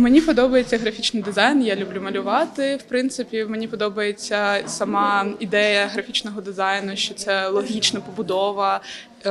Мені подобається графічний дизайн, я люблю малювати. В принципі, мені подобається сама ідея графічного дизайну, що це логічна побудова,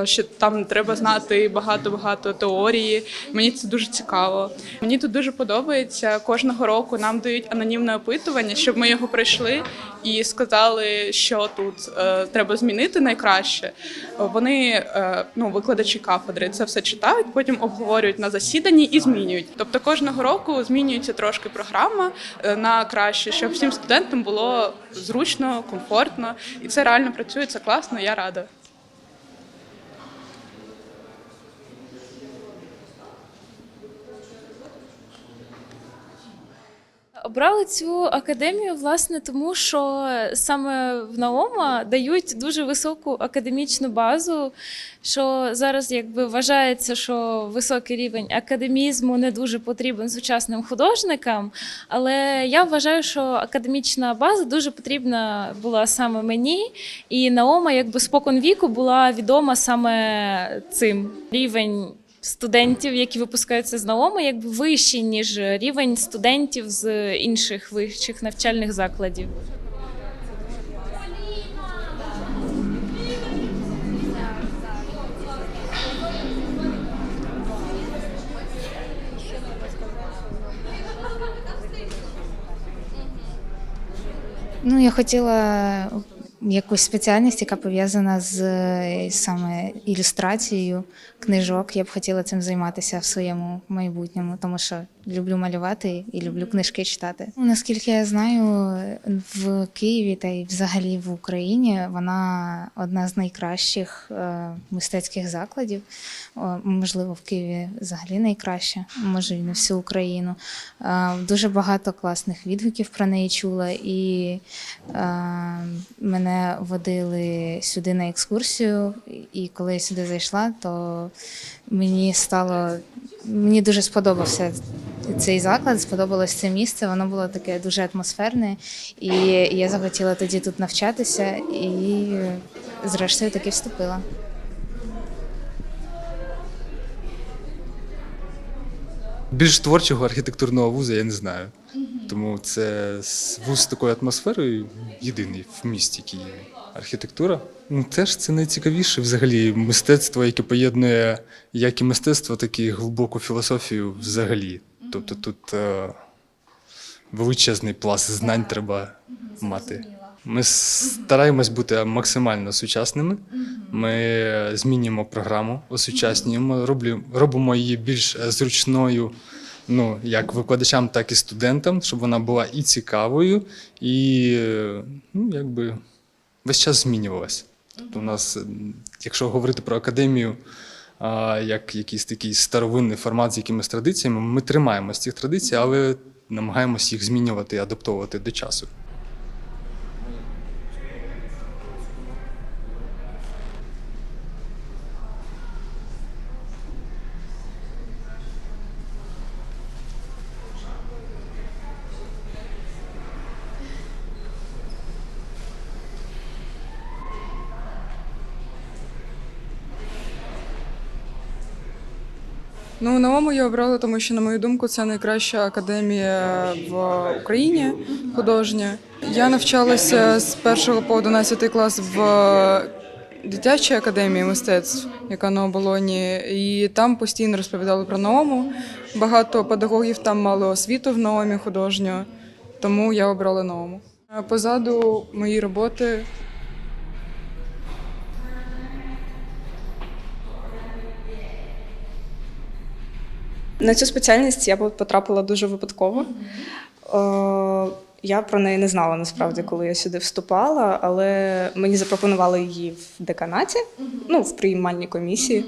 що там треба знати багато-багато теорії. Мені це дуже цікаво. Мені тут дуже подобається. Кожного року нам дають анонімне опитування, щоб ми його пройшли і сказали, що тут е, треба змінити найкраще. Вони, е, ну, викладачі кафедри, це все читають, потім обговорюють на засіданні і змінюють. Тобто кожного року змінюється трошки програма е, на краще, щоб всім студентам було зручно, комфортно, і це реально працює. Це класно. Я рада. Обрали цю академію, власне, тому що саме в Наома дають дуже високу академічну базу. Що зараз якби вважається, що високий рівень академізму не дуже потрібен сучасним художникам. Але я вважаю, що академічна база дуже потрібна була саме мені. І Наома, якби спокон віку, була відома саме цим рівень студентів, які випускаються з Наоми, якби вищий, ніж рівень студентів з інших вищих навчальних закладів. Ну, я хотіла якусь спеціальність, яка пов'язана з е, саме ілюстрацією книжок. Я б хотіла цим займатися в своєму майбутньому, тому що люблю малювати і люблю книжки читати. Ну, Наскільки я знаю, в Києві та й взагалі в Україні вона одна з найкращих е, мистецьких закладів. Можливо, в Києві взагалі найкраща, може і на всю Україну. Е, Дуже багато класних відгуків про неї чула, і е, мене водили сюди на екскурсію. І коли я сюди зайшла, то мені стало мені дуже сподобався цей заклад, сподобалось це місце. Воно було таке дуже атмосферне, і я захотіла тоді тут навчатися, і зрештою таки вступила. Більш творчого архітектурного вузу я не знаю. Тому це вуз з такою атмосферою єдиний в місті Києві. Архітектура. Ну теж це найцікавіше взагалі мистецтво, яке поєднує як і мистецтво, так і глибоку філософію взагалі. Тобто тут е, величезний пласт знань треба мати. Ми стараємось бути максимально сучасними. Ми змінюємо програму, осучаснюємо, робимо її більш е, зручною ну, як викладачам, так і студентам, щоб вона була і цікавою, і ну, якби весь час змінювалася. Тобто у нас, якщо говорити про академію, а, як якийсь такий старовинний формат з якимись традиціями, ми тримаємося цих традицій, але намагаємося їх змінювати і адаптовувати до часу. Ну, Наому я обрала, тому що, на мою думку, це найкраща академія в Україні художня. Я навчалася з 1 по 11 клас в дитячій академії мистецтв, яка на оболоні, і там постійно розповідали про Наому. Багато педагогів там мали освіту в Наомі художню, тому я обрала Наому. Позаду мої роботи На цю спеціальність я потрапила дуже випадково. Е, Я про неї не знала насправді, коли я сюди вступала, але мені запропонували її в деканаті, ну, в приймальній комісії.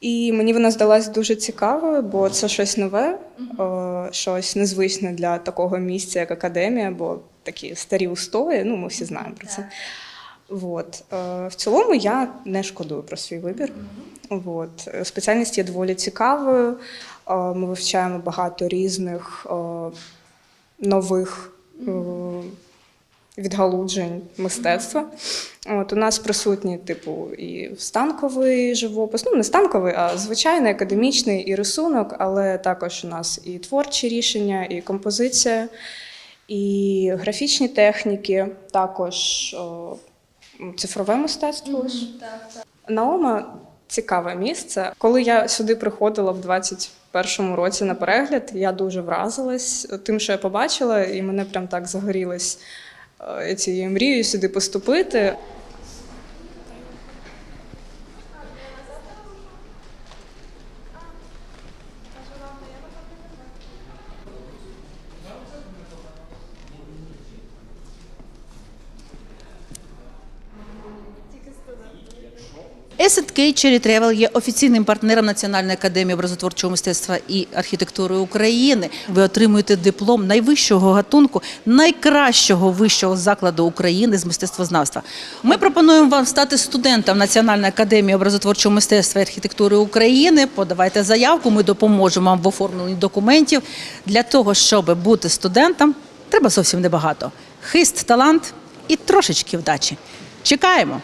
І мені вона здалась дуже цікавою, бо це щось нове, е, щось незвичне для такого місця, як академія, бо такі старі устої, ну, ми всі знаємо про це. Вот. Е, В цілому я не шкодую про свій вибір. Вот. Е, Спеціальність є доволі цікавою. Е, Ми вивчаємо багато різних е, нових е, відгалуджень мистецтва. От у нас присутні, типу, і станковий живопис, ну не станковий, а звичайний академічний і рисунок, але також у нас і творчі рішення, і композиція, і графічні техніки, також о, цифрове мистецтво. ось. Наома цікаве місце. Коли я сюди приходила в 21-му році на перегляд, я дуже вразилась тим, що я побачила, і мене прям так загорілось е, цією мрією сюди поступити. S&K Cherry Travel є офіційним партнером Національної академії образотворчого мистецтва і архітектури України. Ви отримуєте диплом найвищого гатунку, найкращого вищого закладу України з мистецтвознавства. Ми пропонуємо вам стати студентом Національної академії образотворчого мистецтва і архітектури України. Подавайте заявку, ми допоможемо вам в оформленні документів. Для того, щоб бути студентом, треба зовсім небагато. Хист, талант і трошечки вдачі. Чекаємо!